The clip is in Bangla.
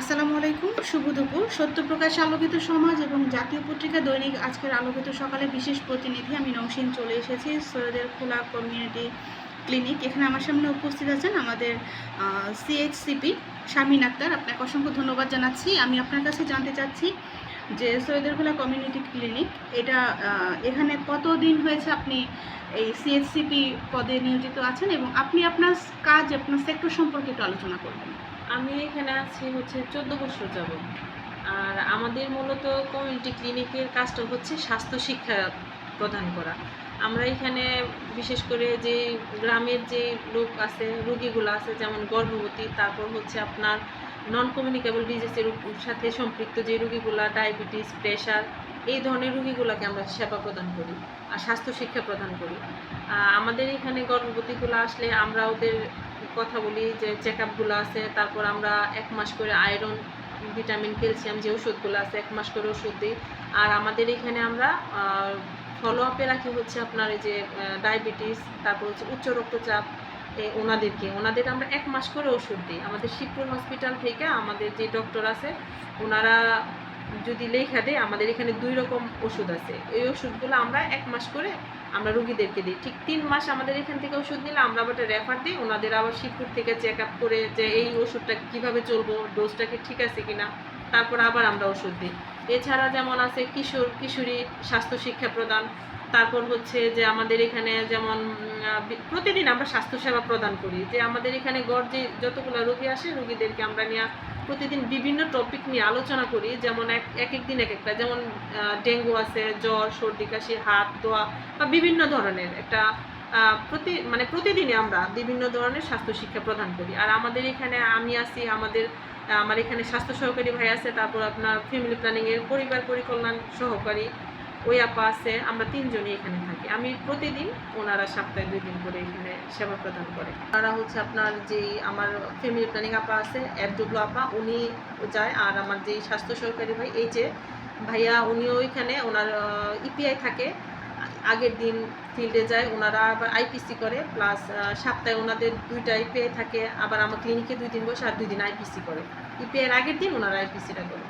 আসসালামু আলাইকুম, শুভ দুপুর। সত্যপ্রকাশ আলোকিত সমাজ এবং জাতীয় পত্রিকা দৈনিক আজকের আলোকিত সকালে বিশেষ প্রতিনিধি আমি নৌসিন চলে এসেছি, সৈয়দের খোলা কমিউনিটি ক্লিনিক। এখানে আমার সামনে উপস্থিত আছেন আমাদের সিএইচসিপি শামিন আক্তার। আপনাকে অসংখ্য ধন্যবাদ জানাচ্ছি। আমি আপনার কাছে জানতে চাচ্ছি যে সৈয়দের খোলা কমিউনিটি ক্লিনিক, এটা এখানে কতদিন হয়েছে আপনি এই সিএইচসিপি পদে নিয়োজিত আছেন এবং আপনি আপনার কাজ, আপনার সেক্টর সম্পর্কে একটু আলোচনা করবেন। আমি এখানে আছি হচ্ছে চোদ্দ বছর যাব আর আমাদের মূলত কমিউনিটি ক্লিনিকের কাজটা হচ্ছে স্বাস্থ্য শিক্ষা প্রদান করা। আমরা এখানে বিশেষ করে যে গ্রামের যে লোক আছে, রুগীগুলো আছে, যেমন গর্ভবতী, তারপর হচ্ছে আপনার নন কমিউনিকেবল ডিজিজের সাথে সম্পৃক্ত যে রুগীগুলা ডায়াবেটিস প্রেশার এই ধরনের রুগীগুলোকে আমরা সেবা প্রদান করি আর স্বাস্থ্য শিক্ষা প্রদান করি। আমাদের এখানে গর্ভবতীগুলো আসলে আমরা ওদের কথা বলি যে চেক আপগুলো আছে, তারপর আমরা এক মাস করে আয়রন ভিটামিন ক্যালসিয়াম যে ওষুধগুলো আছে, এক মাস করে ওষুধ দিই। আর আমাদের এখানে আমরা ফলো আপে রাখি হচ্ছে আপনার এই যে ডায়াবেটিস তারপর হচ্ছে উচ্চ রক্তচাপ ওনাদেরকে। ওনাদের আমরা এক মাস করে ওষুধ দিই। আমাদের শিবপুর হসপিটাল থেকে আমাদের যে ডক্টর আছে, ওনারা যদি লেখা দেয়, আমাদের এখানে দুই রকম ওষুধ আছে। এই ওষুধগুলো আমরা এক মাস করে আমরা রুগীদেরকে দিই। ঠিক তিন মাস আমাদের এখান থেকে ওষুধ নিলে আমরা আবার একটা রেফার দিই, ওনাদের আবার শিবপুর থেকে চেক আপ করে যে এই ওষুধটা কীভাবে চলবো ডোজটা কি ঠিক আছে কিনা, তারপর আবার আমরা ওষুধ দিই। এছাড়া যেমন আছে কিশোর, কিশোরী স্বাস্থ্য শিক্ষা প্রদান, তারপর হচ্ছে যে আমাদের এখানে যেমন প্রতিদিন আমরা স্বাস্থ্যসেবা প্রদান করি। যে আমাদের এখানে গড় যে যতগুলো রোগী আসে, রোগীদেরকে আমরা নিয়ে প্রতিদিন বিভিন্ন টপিক নিয়ে আলোচনা করি, যেমন এক এক দিন এক একটা, যেমন ডেঙ্গু আছে, জ্বর, সর্দি, কাশি, হাত, ধোয়া বা বিভিন্ন ধরনের একটা প্রতি মানে প্রতিদিনই আমরা বিভিন্ন ধরনের স্বাস্থ্য শিক্ষা প্রদান করি। আর আমাদের এখানে আমি আছি, আমাদের, আমার এখানে স্বাস্থ্য সহকারী ভাই আছে, তারপর আপনার ফ্যামিলি প্ল্যানিংয়ের পরিবার পরিকল্যাণ সহকারী ওই আপা আছে, আমরা তিনজনই এখানে থাকি। আমি প্রতিদিন ওনারা সপ্তাহে দুই দিন করে এখানে সেবা প্রদান করে। ওনারা হচ্ছে আপনার যেই আমার ফ্যামিলি প্ল্যানিং আপা আছে অ্যাডডুব্লু আপা, উনি যায়। আর আমার যেই স্বাস্থ্য সহকারী ভাই, এই যে ভাইয়া, উনিও ওইখানে ওনার ইপিআই থাকে। আগের দিন ফিল্ডে যায়, ওনারা আবার আইপিসি করে। প্লাস সপ্তাহে ওনাদের দুইটা ইপিআই থাকে। আবার আমার ক্লিনিকে দুই দিন বসে আর দুই দিন আইপিসি করে। ইপিআইয়ের আগের দিন ওনারা আইপিসিটা করে।